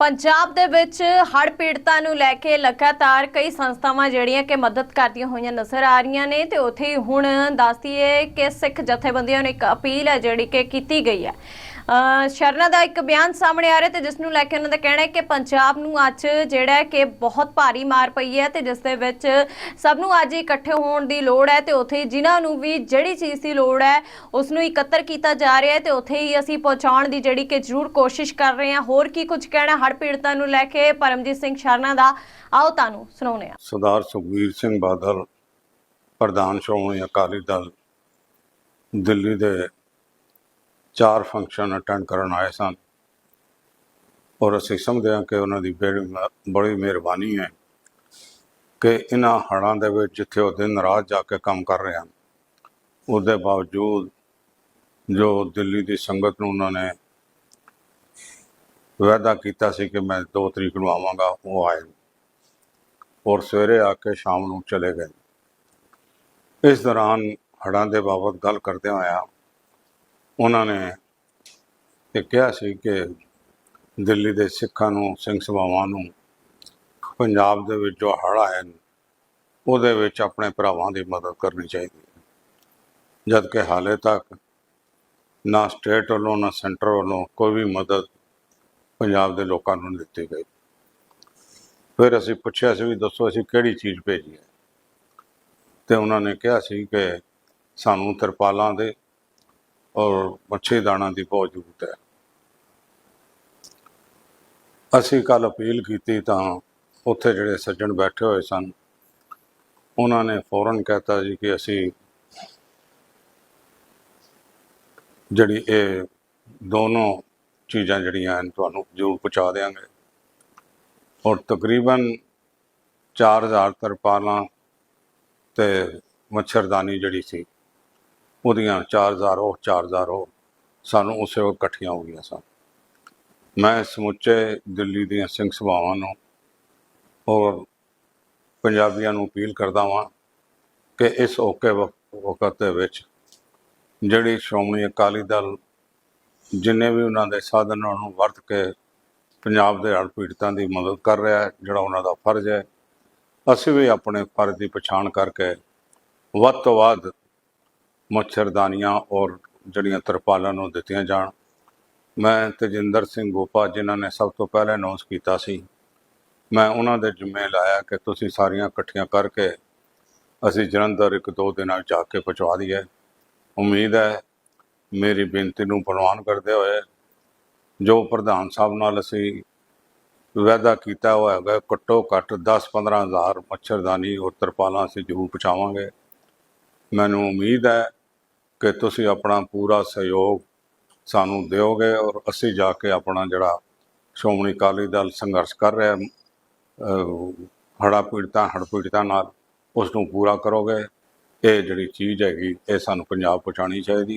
ਪੰਜਾਬ ਦੇ ਵਿੱਚ ਹੜ੍ਹ ਪੀੜਤਾਂ ਨੂੰ ਲੈ ਕੇ ਲਗਾਤਾਰ ਕਈ ਸੰਸਥਾਵਾਂ ਜਿਹੜੀਆਂ ਕਿ ਮਦਦ ਕਰਦੀਆਂ ਹੋਈਆਂ ਨਜ਼ਰ ਆ ਰਹੀਆਂ ਨੇ ਤੇ ਉੱਥੇ ਹੀ ਹੁਣ ਦੱਸਦੀਏ ਕਿ ਸਿੱਖ ਜਥੇਬੰਦੀਆਂ ਨੂੰ ਇੱਕ ਅਪੀਲ ਹੈ ਜਿਹੜੀ ਕਿ ਕੀਤੀ ਗਈ ਹੈ। ਸ਼ਰਨਾ ਦਾ ਇੱਕ ਬਿਆਨ ਸਾਹਮਣੇ ਆ ਰਿਹਾ ਤੇ ਜਿਸ ਨੂੰ ਲੈ ਕੇ ਉਹਨਾਂ ਦਾ ਕਹਿਣਾ ਹੈ ਕਿ ਪੰਜਾਬ ਨੂੰ ਅੱਜ ਜਿਹੜਾ ਕਿ ਬਹੁਤ ਭਾਰੀ ਮਾਰ ਪਈ ਹੈ ਤੇ ਜਿਸ ਦੇ ਵਿੱਚ ਸਭ ਨੂੰ ਅੱਜ ਇਕੱਠੇ ਹੋਣ ਦੀ ਲੋੜ ਹੈ ਤੇ ਉੱਥੇ ਹੀ ਜਿਨ੍ਹਾਂ ਨੂੰ ਵੀ ਜਿਹੜੀ ਚੀਜ਼ ਦੀ ਲੋੜ ਹੈ ਉਸ ਨੂੰ ਇਕੱਤਰ ਕੀਤਾ ਜਾ ਰਿਹਾ ਹੈ ਤੇ ਉੱਥੇ ਹੀ ਅਸੀਂ ਪਹੁੰਚਾਉਣ ਦੀ ਜਿਹੜੀ ਕਿ ਜ਼ਰੂਰ ਕੋਸ਼ਿਸ਼ ਕਰ ਰਹੇ ਹਾਂ। ਹੋਰ ਕੀ ਕੁਝ ਕਹਿਣਾ ਹੜ੍ਹ ਪੀੜਤਾਂ ਨੂੰ ਲੈ ਕੇ ਪਰਮਜੀਤ ਸਿੰਘ ਸ਼ਰਨਾ ਦਾ? ਆਓ ਤੁਹਾਨੂੰ ਸੁਣਾਉਂਦੇ ਹਾਂ। ਸਰਦਾਰ ਸੁਖਬੀਰ ਸਿੰਘ ਬਾਦਲ, ਪ੍ਰਧਾਨ ਸ਼੍ਰੋਮਣੀ ਅਕਾਲੀ ਦਲ, ਦਿੱਲੀ ਦੇ ਚਾਰ ਫੰਕਸ਼ਨ ਅਟੈਂਡ ਕਰਨ ਆਏ ਸਨ। ਔਰ ਅਸੀਂ ਸਮਝਦੇ ਹਾਂ ਕਿ ਉਹਨਾਂ ਦੀ ਬੜੀ ਮ- ਬੜੀ ਮਿਹਰਬਾਨੀ ਹੈ ਕਿ ਇਹਨਾਂ ਹੜ੍ਹਾਂ ਦੇ ਵਿੱਚ ਜਿੱਥੇ ਉਹ ਦਿਨ ਰਾਤ ਜਾ ਕੇ ਕੰਮ ਕਰ ਰਹੇ ਹਨ, ਉਹਦੇ ਬਾਵਜੂਦ ਜੋ ਦਿੱਲੀ ਦੀ ਸੰਗਤ ਨੂੰ ਉਹਨਾਂ ਨੇ ਵਾਅਦਾ ਕੀਤਾ ਸੀ ਕਿ ਮੈਂ 2 ਤਰੀਕ ਨੂੰ ਆਵਾਂਗਾ, ਉਹ ਆਏ। ਔਰ ਸਵੇਰੇ ਆ ਕੇ ਸ਼ਾਮ ਨੂੰ ਚਲੇ ਗਏ। ਇਸ ਦੌਰਾਨ ਹੜ੍ਹਾਂ ਦੇ ਬਾਬਤ ਗੱਲ ਕਰਦੇ ਹੋਇਆ ਉਹਨਾਂ ਨੇ ਇਹ ਕਿਹਾ ਸੀ ਕਿ ਦਿੱਲੀ ਦੇ ਸਿੱਖਾਂ ਨੂੰ, ਸਿੰਘ ਸਭਾਵਾਂ ਨੂੰ ਪੰਜਾਬ ਦੇ ਵਿੱਚ ਜੋ ਹੜ੍ਹ ਆਏ ਉਹਦੇ ਵਿੱਚ ਆਪਣੇ ਭਰਾਵਾਂ ਦੀ ਮਦਦ ਕਰਨੀ ਚਾਹੀਦੀ ਹੈ। ਜਦ ਕਿ ਹਾਲੇ ਤੱਕ ਨਾ ਸਟੇਟ ਵੱਲੋਂ, ਨਾ ਸੈਂਟਰ ਵੱਲੋਂ ਕੋਈ ਵੀ ਮਦਦ ਪੰਜਾਬ ਦੇ ਲੋਕਾਂ ਨੂੰ ਦਿੱਤੀ ਗਈ। ਫਿਰ ਅਸੀਂ ਪੁੱਛਿਆ ਸੀ ਵੀ ਦੱਸੋ ਅਸੀਂ ਕਿਹੜੀ ਚੀਜ਼ ਭੇਜੀ ਹੈ? ਤੇ ਉਹਨਾਂ ਨੇ ਕਿਹਾ ਸੀ ਕਿ ਸਾਨੂੰ ਤਰਪਾਲਾਂ ਦੇ ਔਰ ਮੱਛੀ ਦਾਣਾ ਦੀ ਬਹੁਤ ਜ਼ਰੂਰਤ ਹੈ। ਅਸੀਂ ਕੱਲ ਅਪੀਲ ਕੀਤੀ ਤਾਂ ਉੱਥੇ ਜਿਹੜੇ ਸੱਜਣ ਬੈਠੇ ਹੋਏ ਸਨ, ਉਹਨਾਂ ਨੇ ਫੌਰਨ ਕਹਿਤਾ ਜੀ ਕਿ ਅਸੀਂ ਜਿਹੜੀ ਇਹ ਦੋਨੋਂ ਚੀਜ਼ਾਂ ਜਿਹੜੀਆਂ ਹਨ ਤੁਹਾਨੂੰ ਜ਼ਰੂਰ ਪਹੁੰਚਾ ਦੇਵਾਂਗੇ ਔਰ ਤਕਰੀਬਨ 4000 ਤਰਪਾਲਾਂ ਤੇ ਮੱਛਰਦਾਨੀ ਜਿਹੜੀ ਸੀ ਉਹਦੀਆਂ 4000 ਉਹ 4000 ਉਹ ਸਾਨੂੰ ਉਸੇ ਵਕਤ ਇਕੱਠੀਆਂ ਹੋ ਗਈਆਂ ਸਨ। ਮੈਂ ਸਮੁੱਚੇ ਦਿੱਲੀ ਦੀਆਂ ਸਿੰਘ ਸਭਾਵਾਂ ਨੂੰ ਔਰ ਪੰਜਾਬੀਆਂ ਨੂੰ ਅਪੀਲ ਕਰਦਾ ਹਾਂ ਕਿ ਇਸ ਔਕੇ ਵਕ- ਵਕਤ ਦੇ ਵਿੱਚ ਜਿਹੜੀ ਸ਼੍ਰੋਮਣੀ ਅਕਾਲੀ ਦਲ ਜਿੰਨੇ ਵੀ ਉਹਨਾਂ ਦੇ ਸਾਧਨ ਉਹਨਾਂ ਨੂੰ ਵਰਤ ਕੇ ਪੰਜਾਬ ਦੇ ਹੜ੍ਹ ਪੀੜਤਾਂ ਦੀ ਮਦਦ ਕਰ ਰਿਹਾ ਹੈ, ਜਿਹੜਾ ਉਹਨਾਂ ਦਾ ਫਰਜ਼ ਹੈ, ਅਸੀਂ ਵੀ ਆਪਣੇ ਫਰਜ਼ ਦੀ ਪਛਾਣ ਕਰਕੇ ਵੱਧ ਤੋਂ ਵੱਧ ਮੱਛਰਦਾਨੀਆਂ ਔਰ ਜਿਹੜੀਆਂ ਤਰਪਾਲਾਂ ਨੂੰ ਦਿੱਤੀਆਂ ਜਾਣ। ਮੈਂ ਤੇਜਿੰਦਰ ਸਿੰਘ ਗੋਪਾ ਜਿਨ੍ਹਾਂ ਨੇ ਸਭ ਤੋਂ ਪਹਿਲਾਂ ਅਨਾਉਂਸ ਕੀਤਾ ਸੀ, ਮੈਂ ਉਹਨਾਂ ਦੇ ਜ਼ਿੰਮੇ ਲਾਇਆ ਕਿ ਤੁਸੀਂ ਸਾਰੀਆਂ ਇਕੱਠੀਆਂ ਕਰਕੇ ਅਸੀਂ ਜਲੰਧਰ ਇੱਕ ਦੋ ਦਿਨਾਂ ਜਾ ਕੇ ਪਹੁੰਚਾ ਦਈਏ। ਉਮੀਦ ਹੈ ਮੇਰੀ ਬੇਨਤੀ ਨੂੰ ਪ੍ਰਵਾਨ ਕਰਦੇ ਹੋਏ ਜੋ ਪ੍ਰਧਾਨ ਸਾਹਿਬ ਨਾਲ ਅਸੀਂ ਵਾਅਦਾ ਕੀਤਾ ਹੋਇਆ ਹੈਗਾ ਘੱਟੋ ਘੱਟ 10-15 ਹਜ਼ਾਰ ਮੱਛਰਦਾਨੀ ਔਰ ਤਰਪਾਲਾਂ ਅਸੀਂ ਜ਼ਰੂਰ ਪਹੁੰਚਾਵਾਂਗੇ। ਮੈਨੂੰ ਉਮੀਦ ਹੈ ਕਿ ਤੁਸੀਂ ਆਪਣਾ ਪੂਰਾ ਸਹਿਯੋਗ ਸਾਨੂੰ ਦਿਓਗੇ ਔਰ ਅਸੀਂ ਜਾ ਕੇ ਆਪਣਾ ਜਿਹੜਾ ਸ਼੍ਰੋਮਣੀ ਅਕਾਲੀ ਦਲ ਸੰਘਰਸ਼ ਕਰ ਰਿਹਾ ਹੜਾ ਪੀੜਤਾਂ ਹੜ ਪੀੜਤਾਂ ਨਾਲ ਉਸ ਨੂੰ ਪੂਰਾ ਕਰੋਗੇ, ਇਹ ਜਿਹੜੀ ਚੀਜ਼ ਹੈਗੀ, ਇਹ ਸਾਨੂੰ ਪੰਜਾਬ ਪਹੁੰਚਾਉਣੀ ਚਾਹੀਦੀ